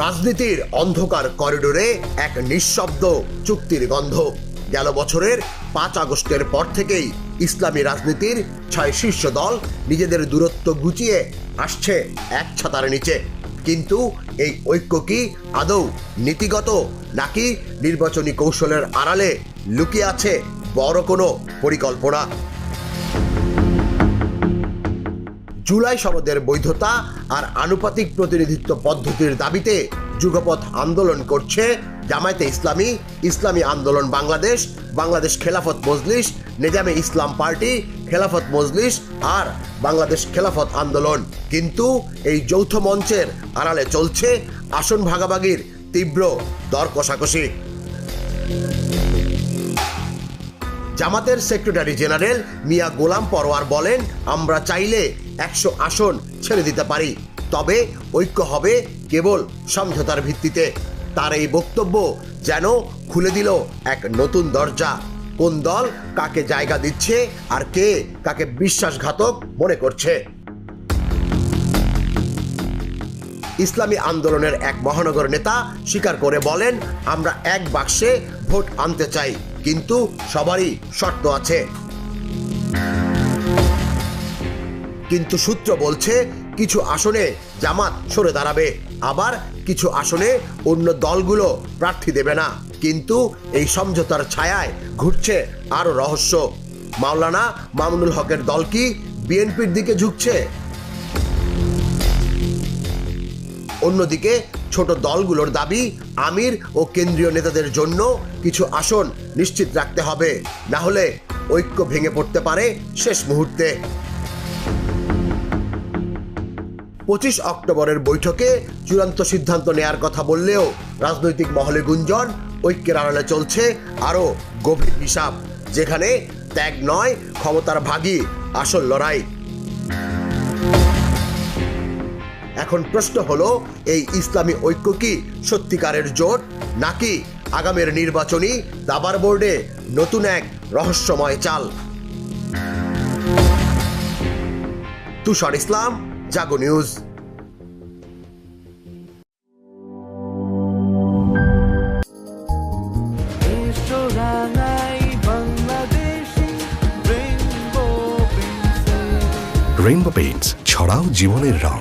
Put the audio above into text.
রাজনীতির অন্ধকার করিডোরে এক নিঃশব্দ চুক্তির গন্ধ। গেল বছরের পাঁচ আগস্টের পর থেকেই ইসলামী রাজনীতির ছয় শীর্ষ দল নিজেদের দূরত্ব গুছিয়ে আসছে এক ছাতার নিচে। কিন্তু এই ঐক্য কি আদৌ নীতিগত নাকি নির্বাচনী কৌশলের আড়ালে লুকিয়ে আছে বড় কোনো পরিকল্পনা? জুলাই সনদের বৈধতা আর আনুপাতিক প্রতিনিধিত্ব পদ্ধতির দাবিতে যুগপথ আন্দোলন করছে জামায়াতে ইসলামী ইসলামী আন্দোলন বাংলাদেশ বাংলাদেশ খেলাফত মজলিস, নিজামে ইসলাম পার্টি, খেলাফত মজলিস আর বাংলাদেশ খেলাফত আন্দোলন। কিন্তু এই যৌথ মঞ্চের আড়ালে চলছে আসন ভাগাভাগির তীব্র দর কষাকষি জামাতের সেক্রেটারি জেনারেল মিয়া গোলাম পরোয়ার বলেন, আমরা চাইলে একশো আসন ছেড়ে দিতে পারি, তবে ঐক্য হবে কেবল সমঝোতার ভিত্তিতে। তার এই বক্তব্য যেন খুলে দিল এক নতুন দরজা, কোন দল কাকে জায়গা দিচ্ছে আর কে কাকে বিশ্বাসঘাতক মনে করছে। ইসলামী আন্দোলনের এক মহানগর নেতা স্বীকার করে বলেন, আমরা এক বাক্সে ভোট আনতে চাই। কিন্তু সবারই শর্ত আছে। কিন্তু সূত্র বলছে, কিছু আসনে জামাত সরে দাঁড়াবে। আবার কিছু আসনে অন্য দলগুলো প্রার্থী দেবে না। কিন্তু এই সমঝোতার ছায়ায় ঘুরছে আরও রহস্য। মাওলানা মামুনুল হকের দল কি বিএনপির দিকে ঝুঁকছে? অন্যদিকে ছোট দলগুলোর দাবি আমির ও কেন্দ্রীয় নেতাদের জন্য কিছু আসন নিশ্চিত রাখতে হবে। না হলে ঐক্য ভেঙে পড়তে পারে শেষ মুহূর্তে। পঁচিশ অক্টোবরের বৈঠকে চূড়ান্ত সিদ্ধান্ত নেয়ার কথা বললেও রাজনৈতিক মহলে গুঞ্জন, ঐক্যের আড়ালে চলছে আরও গভীর হিসাব, যেখানে ত্যাগ নয়, ক্ষমতার ভাগই আসল লড়াই। এখন প্রশ্ন হলো এই ইসলামী ঐক্য কি সত্যিকারের জোট নাকি আগামের নির্বাচনী দাবার বোর্ডে নতুন এক রহস্যময় চাল? Tushar Islam Jago news. Rainbow Paints ছড়াও জীবনের রং।